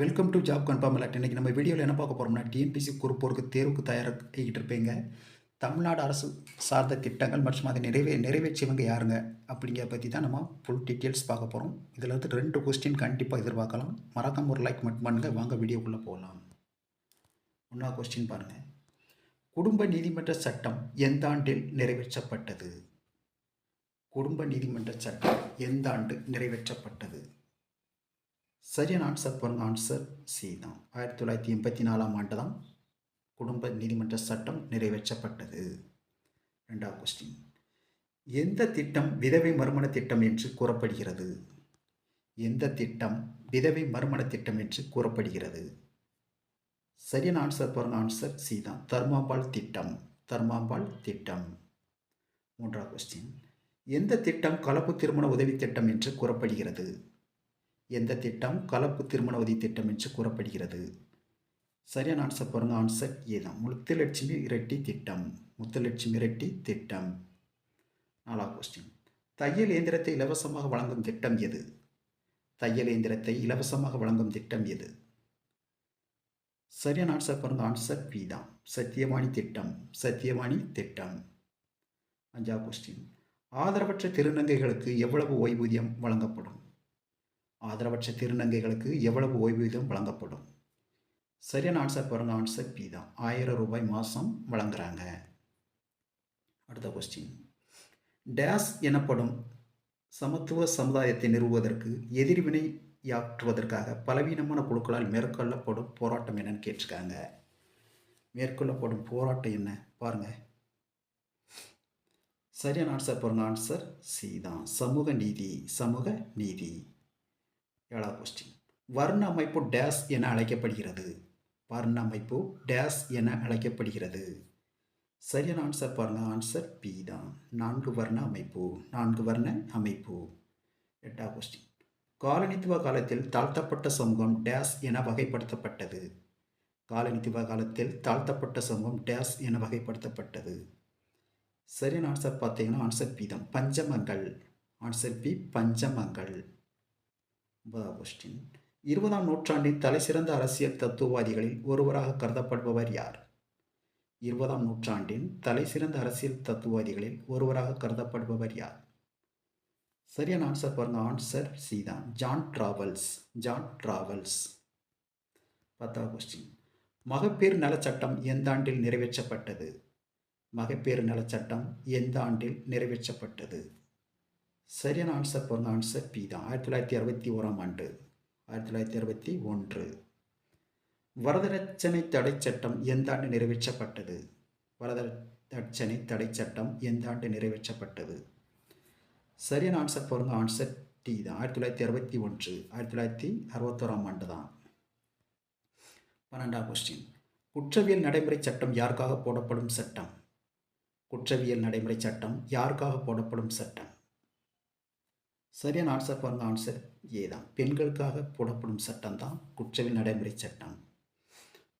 Welcome to job confirm alert இன்றைக்கி நம்ம வீடியோவில் என்ன பார்க்க போகிறோம்னா டிஎன்பிசி குறுப்போருக்கு தேர்வுக்கு தயாராகிட்டு இருப்பீங்க. தமிழ்நாடு அரசு சார்ந்த திட்டங்கள் மற்றும் அதை நிறைவே நிறைவேற்றியவங்க யாருங்க? அப்படிங்கிற பற்றி தான் நம்ம ஃபுல் டீட்டெயில்ஸ் பார்க்க போகிறோம் இதில் இருந்து ரெண்டு கொஸ்டின் கண்டிப்பாக எதிர்பார்க்கலாம். மறக்காம ஒரு லைக் மட்டும் பண்ணுங்கள் வாங்க வீடியோக்குள்ளே போகலாம். ஒன்றா கொஸ்டின் பாருங்கள் குடும்ப நீதிமன்ற சட்டம் எந்த ஆண்டில் நிறைவேற்றப்பட்டது? குடும்ப நீதிமன்ற சட்டம் எந்த ஆண்டு நிறைவேற்றப்பட்டது? சரியான ஆன்சர் பாருங்க ஆன்சர் சி தான் ஆயிரத்தி தொள்ளாயிரத்தி எண்பத்தி நாலாம் ஆண்டு தான் குடும்ப நீதிமன்ற சட்டம் நிறைவேற்றப்பட்டது. ரெண்டாவது கொஸ்டின் எந்த திட்டம் விதவை மறுமண திட்டம் என்று கூறப்படுகிறது? எந்த திட்டம் விதவை மறுமண திட்டம் என்று கூறப்படுகிறது? சரியான ஆன்சர் பாருங்க ஆன்சர் சி தான் தர்மாம்பாள் திட்டம். தர்மாம்பாள் திட்டம். மூன்றாவது கொஸ்டின் எந்த திட்டம் கலப்பு திருமண உதவி திட்டம் என்று கூறப்படுகிறது? எந்த திட்டம்? கலப்பு திருமண உதவி திட்டம் என்று கூறப்படுகிறது. சரியான ஆன்சர் பாருங்க. ஆன்சர் ஏ தான். முத்துலட்சுமி இரட்டி திட்டம். முத்துலட்சுமி இரட்டி திட்டம். நாலாவது கொஸ்டின் தையல் இயந்திரத்தை இலவசமாக வழங்கும் திட்டம் எது? தையல் இயந்திரத்தை இலவசமாக வழங்கும் திட்டம் எது? சரியான ஆன்சர் பாருங்க. ஆன்சர் பி தான். சத்தியவாணி திட்டம். சத்தியவாணி திட்டம். அஞ்சாவது கொஸ்டின் ஆதரவற்ற திருநங்கைகளுக்கு எவ்வளவு ஓய்வூதியம் வழங்கப்படும்? ஆதரவற்ற திருநங்கைகளுக்கு எவ்வளவு ஓய்வூதியம் வழங்கப்படும்? சரியான ஆன்சர் பாருங்க ஆன்சர் பி தான். ஆயிரம் ரூபாய் மாதம் வழங்குறாங்க. அடுத்த கொஸ்டின் டேஸ் எனப்படும் சமத்துவ சமுதாயத்தை நிறுவுவதற்கு எதிர்வினையாற்றுவதற்காக பலவீனமான குழுக்களால் மேற்கொள்ளப்படும் போராட்டம் என்னன்னு கேட்டிருக்காங்க. மேற்கொள்ளப்படும் போராட்டம் என்ன? பாருங்க. சரியான ஆன்சர் பாருங்க ஆன்சர் சி தான். சமூக நீதி சமூக நீதி. ஏழாவது கொஸ்டின் வர்ண அமைப்பு டேஸ் என அழைக்கப்படுகிறது. வர்ண அமைப்பு டேஸ் என அழைக்கப்படுகிறது. சரியான ஆன்சர் பாருங்க. ஆன்சர் பி தான். நான்கு வர்ண அமைப்பு. நான்கு வர்ண அமைப்பு. எட்டாவது கொஸ்டின் காலனித்துவ காலத்தில் தாழ்த்தப்பட்ட சமூகம் டேஸ் என வகைப்படுத்தப்பட்டது. காலனித்துவ காலத்தில் தாழ்த்தப்பட்ட சமூகம் டேஸ் என வகைப்படுத்தப்பட்டது. சரியான ஆன்சர் பார்த்தீங்கன்னா ஆன்சர் பி தான். பஞ்சமங்கள். ஆன்சர் பி பஞ்சமங்கள். ஒன்பதாம் கொஸ்டின் இருபதாம் நூற்றாண்டின் தலைசிறந்த அரசியல் தத்துவவாதிகளில் ஒருவராக கருதப்படுபவர் யார்? இருபதாம் நூற்றாண்டின் தலைசிறந்த அரசியல் தத்துவவாதிகளில் ஒருவராக கருதப்படுபவர் யார்? சரியான ஆன்சர் பாருங்க ஆன்சர் சி தான் ஜான் டிராவல்ஸ் ஜான் டிராவல்ஸ் பத்தாவது கொஸ்டின் மகப்பேறு நலச்சட்டம் எந்த ஆண்டில் நிறைவேற்றப்பட்டது? மகப்பேறு நலச்சட்டம் எந்த ஆண்டில் நிறைவேற்றப்பட்டது? சரியான ஆன்சர் பிறந்த ஆன்சர் பி தான். ஆயிரத்தி தொள்ளாயிரத்தி அறுபத்தி ஓராம் ஆண்டு. ஆயிரத்தி தொள்ளாயிரத்தி அறுபத்தி ஒன்று. வரதட்சணை தடை சட்டம் எந்த ஆண்டு நிறைவேற்றப்பட்டது? வரதட்சணை தடை சட்டம் எந்த ஆண்டு நிறைவேற்றப்பட்டது? சரியான ஆன்சர் பாருங்க ஆன்சர் டி தான். ஆயிரத்தி தொள்ளாயிரத்தி அறுபத்தி ஒன்று. ஆயிரத்தி தொள்ளாயிரத்தி அறுபத்தோராம் ஆண்டு தான். பன்னெண்டாம் கொஸ்டின் குற்றவியல் நடைமுறை சட்டம் யாருக்காக போடப்படும் சட்டம்? குற்றவியல் நடைமுறை சட்டம் யாருக்காக போடப்படும் சட்டம்? சரியான ஆன்சர் பாருங்க ஆன்சர் ஏ தான். பெண்களுக்காக போடப்படும் சட்டம் தான் குற்றவியல் நடைமுறை சட்டம்.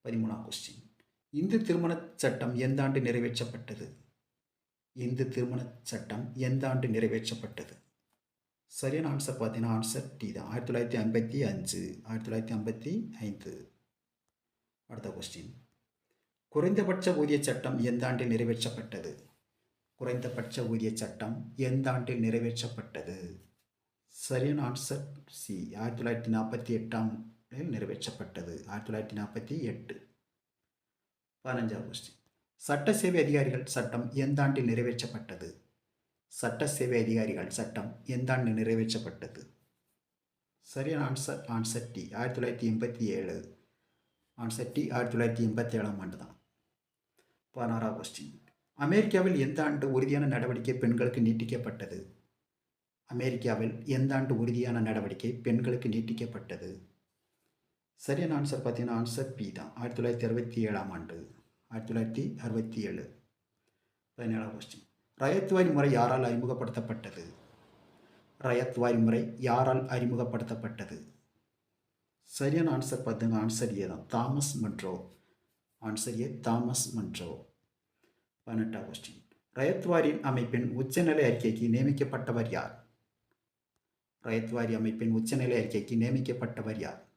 பதிமூணாம் கொஸ்டின் இந்து திருமண சட்டம் எந்த ஆண்டு நிறைவேற்றப்பட்டது? இந்து திருமண சட்டம் எந்த ஆண்டு நிறைவேற்றப்பட்டது? சரியான ஆன்சர் பார்த்தீங்கன்னா ஆன்சர் டி தான். ஆயிரத்தி தொள்ளாயிரத்தி ஐம்பத்தி அஞ்சு ஆயிரத்தி தொள்ளாயிரத்தி ஐம்பத்தி ஐந்து. அடுத்த கொஸ்டின் குறைந்தபட்ச ஊதிய சட்டம் எந்த ஆண்டில் நிறைவேற்றப்பட்டது? குறைந்தபட்ச ஊதிய சட்டம் எந்த ஆண்டில் நிறைவேற்றப்பட்டது? சரியான ஆன்சர் சி ஆயிரத்தி தொள்ளாயிரத்தி நாற்பத்தி எட்டாம் நிறைவேற்றப்பட்டது. ஆயிரத்தி தொள்ளாயிரத்தி நாற்பத்தி எட்டு. பதினஞ்சாவது கொஸ்டின் சட்ட சேவை அதிகாரிகள் சட்டம் எந்த ஆண்டில் நிறைவேற்றப்பட்டது? சட்ட சேவை அதிகாரிகள் சட்டம் எந்த ஆண்டு நிறைவேற்றப்பட்டது? சரியான ஆன்சர் ஆன்சர் டி ஆயிரத்தி தொள்ளாயிரத்தி எண்பத்தி ஏழு. ஆன்சர் டி ஆயிரத்தி தொள்ளாயிரத்தி எண்பத்தி ஏழாம் ஆண்டு தான் பதினாறாம் கொஸ்டின் அமெரிக்காவில் எந்த ஆண்டு உறுதியான நடவடிக்கை பெண்களுக்கு நீட்டிக்கப்பட்டது? அமெரிக்காவில் எந்த ஆண்டு உறுதியான நடவடிக்கை பெண்களுக்கு நீட்டிக்கப்பட்டது? சரியான ஆன்சர் பார்த்தீங்கன்னா ஆன்சர் பி தான். ஆயிரத்தி தொள்ளாயிரத்தி அறுபத்தி ஏழாம் ஆண்டு. ஆயிரத்தி தொள்ளாயிரத்தி அறுபத்தி ஏழு. பதினேழாம் கொஸ்டின் ரயத்வாரி முறை யாரால் அறிமுகப்படுத்தப்பட்டது? ரயத்வாரி முறை யாரால் அறிமுகப்படுத்தப்பட்டது? சரியான ஆன்சர் பார்த்துங்க ஆன்சர் ஏ தான். Thomas Munro answer A Thomas Munro பதினெட்டாம் கொஸ்டின் ரயத்வாரின் அமைப்பின் உச்சநிலை அறிக்கைக்கு நியமிக்கப்பட்டவர் யார்? ரயத்வாரி அமைப்பின் உச்சநிலை அறிக்கைக்கு நியமிக்கப்பட்டவர் யார்?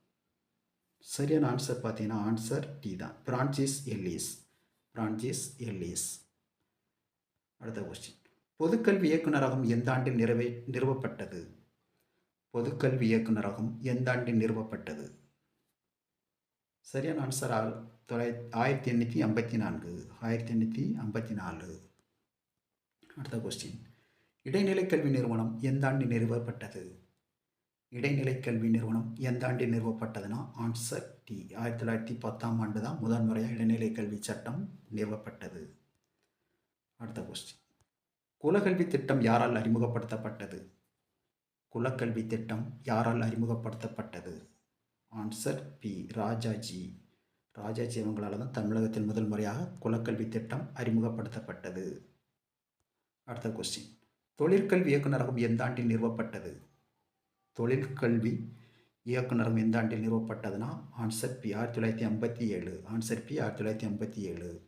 சரியான ஆன்சர் பார்த்தீங்கன்னா ஆன்சர் டி தான். பிரான்சிஸ் எல்லிஸ் பிரான்சிஸ் எல்லிஸ் அடுத்த கொஸ்டின் பொதுக்கல்வி இயக்குநரகம் எந்த ஆண்டில் நிறைவே நிறுவப்பட்டது? பொதுக்கல்வி இயக்குநரகம் எந்த ஆண்டில் நிறுவப்பட்டது? சரியான ஆன்சர் ஆ தொள்ளாயிரத்தி ஆயிரத்தி எண்ணூற்றி ஐம்பத்தி நான்கு. ஆயிரத்தி எண்ணூற்றி ஐம்பத்தி நாலு. அடுத்த கொஸ்டின் இடைநிலை கல்வி நிறுவனம் எந்த ஆண்டு நிறுவப்பட்டது? இடைநிலை கல்வி நிறுவனம் எந்த ஆண்டு நிறுவப்பட்டதுன்னா ஆன்சர் டி ஆயிரத்தி தொள்ளாயிரத்தி பத்தாம் ஆண்டு தான் முதன்முறையாக இடைநிலை கல்வி சட்டம் நிறுவப்பட்டது. அடுத்த கொஸ்டின் குலக்கல்வி திட்டம் யாரால் அறிமுகப்படுத்தப்பட்டது? குலக்கல்வி திட்டம் யாரால் அறிமுகப்படுத்தப்பட்டது? Answer B Rajaji. ராஜாஜி அவங்களால தான் தமிழகத்தில் முதல் முறையாக குலக்கல்வி திட்டம் அறிமுகப்படுத்தப்பட்டது. அடுத்த கொஸ்டின் தொழிற்கல்வி இயக்குநரகம் எந்த ஆண்டில் நிறுவப்பட்டது? தொழிற்கல்வி இயக்குநரகம் எந்த ஆண்டில் நிறுவப்பட்டதுன்னா ஆன்சர் பி ஆயிரத்தி தொள்ளாயிரத்தி ஐம்பத்தி ஏழு. ஆன்சர் பி ஆயிரத்தி தொள்ளாயிரத்தி ஐம்பத்தி ஏழு.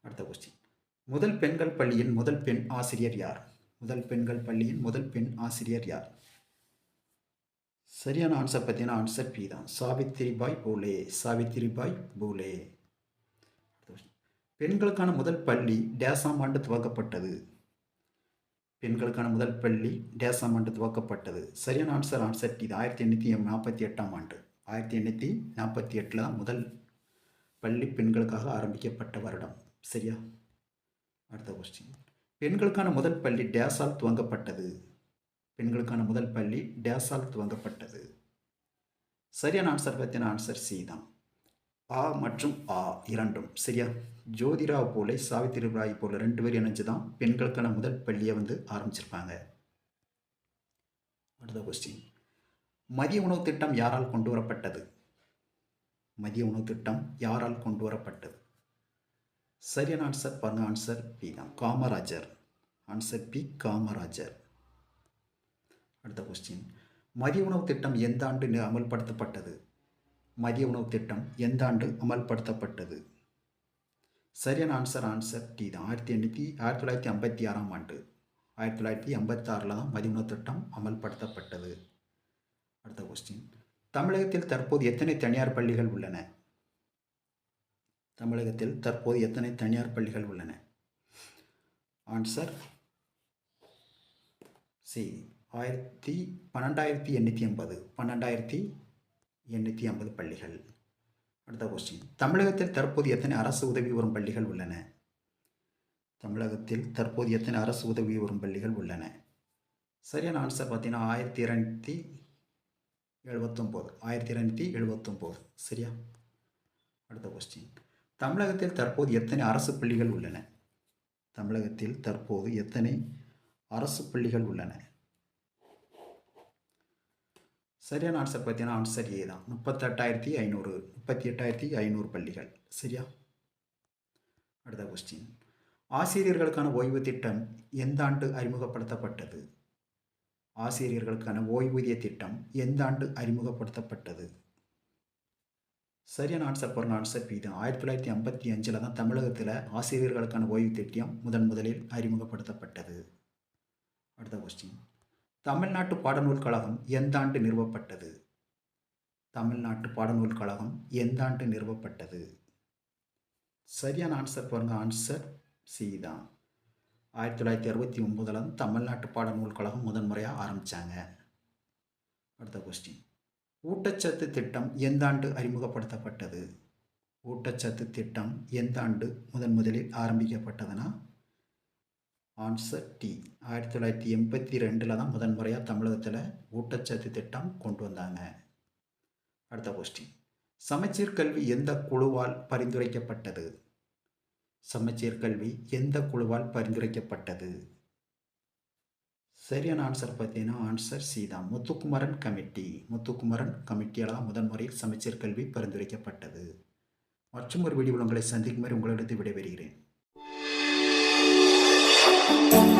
அடுத்த கொஸ்டின் முதல் பெண்கள் பள்ளியின் முதல் பெண் ஆசிரியர் யார்? முதல் பெண்கள் பள்ளியின் முதல் பெண் ஆசிரியர் யார்? சரியான ஆன்சர் பார்த்தீங்கன்னா ஆன்சர் பி தான். சாவித்திரிபாய் பூலே. சாவித்திரிபாய் பூலே. பெண்களுக்கான முதல் பள்ளி டேசாம் ஆண்டு துவக்கப்பட்டது. பெண்களுக்கான முதல் பள்ளி டேசாம் ஆண்டு துவக்கப்பட்டது. சரியான ஆன்சர் ஆன்சர் டி ஆயிரத்தி எண்ணூற்றி நாற்பத்தி எட்டாம் ஆண்டு. ஆயிரத்தி எண்ணூற்றி நாற்பத்தி எட்டில் தான் முதல் பள்ளி பெண்களுக்காக ஆரம்பிக்கப்பட்ட வருடம். சரியா? அடுத்த கொஸ்டின் பெண்களுக்கான முதல் பள்ளி டேஸால் துவங்கப்பட்டது. பெண்களுக்கான முதல் பள்ளி டேஸால் துவங்கப்பட்டது. சரியான ஆன்சர் பற்றின ஆன்சர் சி தான். ஆ மற்றும் ஆ இரண்டும். சரியா? ஜோதிரா போல சாவித்திரிபாய் போல ரெண்டு பேரும் இணைஞ்சு தான் பெண்களுக்கான முதல் பள்ளியை வந்து ஆரம்பிச்சிருப்பாங்க. அடுத்த கொஸ்டின் மதிய உணவு திட்டம் யாரால் கொண்டு வரப்பட்டது? மதிய உணவு திட்டம் யாரால் கொண்டு வரப்பட்டது? சரியான ஆன்சர் பாருங்க ஆன்சர் பி தான். காமராஜர். Answer B Kamarajar. அடுத்த கொஸ்டின் மதிய உணவு திட்டம் எந்த ஆண்டு நி- அமல்படுத்தப்பட்டது? மதிய உணவு திட்டம் எந்த ஆண்டு அமல்படுத்தப்பட்டது? சரியான ஆன்சர் ஆன்சர் டி தான். ஆயிரத்தி எண்ணூற்றி ஆயிரத்தி தொள்ளாயிரத்தி ஐம்பத்தி ஆறாம் ஆண்டு. ஆயிரத்தி தொள்ளாயிரத்தி ஐம்பத்தாறில் தான் மதிய உணவு திட்டம் அமல்படுத்தப்பட்டது. அடுத்த கொஸ்டின் தமிழகத்தில் தற்போது எத்தனை தனியார் பள்ளிகள் உள்ளன? தமிழகத்தில் தற்போது எத்தனை தனியார் பள்ளிகள் உள்ளன? ஆன்சர் சி ஆயிரத்தி பன்னெண்டாயிரத்தி எண்ணூற்றி எண்பது. பன்னெண்டாயிரத்தி எண்ணூற்றி ஐம்பது பள்ளிகள். அடுத்த கொஸ்டின் தமிழகத்தில் தற்போது எத்தனை அரசு உதவி வரும் பள்ளிகள் உள்ளன? தமிழகத்தில் தற்போது எத்தனை அரசு உதவி வரும் பள்ளிகள் உள்ளன? சரியான ஆன்சர் பார்த்தீங்கன்னா ஆயிரத்தி இரநூத்தி எழுபத்தொம்போது ஆயிரத்தி இரநூத்தி எழுபத்தொம்போது சரியா? அடுத்த கொஸ்டின் தமிழகத்தில் தற்போது எத்தனை அரசு பள்ளிகள் உள்ளன? தமிழகத்தில் தற்போது எத்தனை அரசு பள்ளிகள் உள்ளன? சரியான ஆன்சர் பார்த்தீங்கன்னா ஆன்சர் ஏ தான். முப்பத்தெட்டாயிரத்தி ஐநூறு முப்பத்தி எட்டாயிரத்தி ஐநூறு பள்ளிகள். சரியா? அடுத்த கொஸ்டின் ஆசிரியர்களுக்கான ஓய்வு திட்டம் எந்த ஆண்டு அறிமுகப்படுத்தப்பட்டது? ஆசிரியர்களுக்கான ஓய்வூதிய திட்டம் எந்த ஆண்டு அறிமுகப்படுத்தப்பட்டது? சரியான ஆன்சர் பாருங்க ஆன்சர் பி தான். ஆயிரத்தி தொள்ளாயிரத்தி ஐம்பத்தி அஞ்சில் தான் தமிழகத்தில் ஆசிரியர்களுக்கான ஓய்வு திட்டம் முதன் முதலில் அறிமுகப்படுத்தப்பட்டது. அடுத்த கொஸ்டின் தமிழ்நாட்டு பாடநூல் கழகம் எந்த ஆண்டு நிறுவப்பட்டது? தமிழ்நாட்டு பாடநூல் கழகம் எந்த ஆண்டு நிறுவப்பட்டது? சரியான ஆன்சர் பாருங்க. ஆன்சர் சி தான். ஆயிரத்தி தொள்ளாயிரத்தி அறுபத்தி ஒம்போதில் தான் தமிழ்நாட்டு பாடநூல் கழகம் முதன்முறையாக ஆரம்பித்தாங்க அடுத்த கொஸ்டின் ஊட்டச்சத்து திட்டம் எந்த ஆண்டு அறிமுகப்படுத்தப்பட்டது? ஊட்டச்சத்து திட்டம் எந்த ஆண்டு முதன் முதலில் ஆரம்பிக்கப்பட்டதுன்னா ஆன்சர் டி ஆயிரத்தி தொள்ளாயிரத்தி எண்பத்தி ரெண்டில் தான் முதன் முறையாக தமிழகத்தில் ஊட்டச்சத்து திட்டம் கொண்டு வந்தாங்க. அடுத்த கொஸ்டின் சமச்சீர் கல்வி எந்த குழுவால் பரிந்துரைக்கப்பட்டது? சமச்சீர் கல்வி எந்த குழுவால் பரிந்துரைக்கப்பட்டது? சரியான ஆன்சர் பார்த்தீங்கன்னா ஆன்சர் சி தான். முத்துக்குமரன் கமிட்டி. முத்துக்குமரன் கமிட்டியால் தான் முதன்முறையில் சமச்சீர் கல்வி பரிந்துரைக்கப்பட்டது. மற்றும் ஒரு வீடியோ உங்களை சந்திக்கும் மாதிரி உங்களிடத்து விடைபெறுகிறேன். Thank you.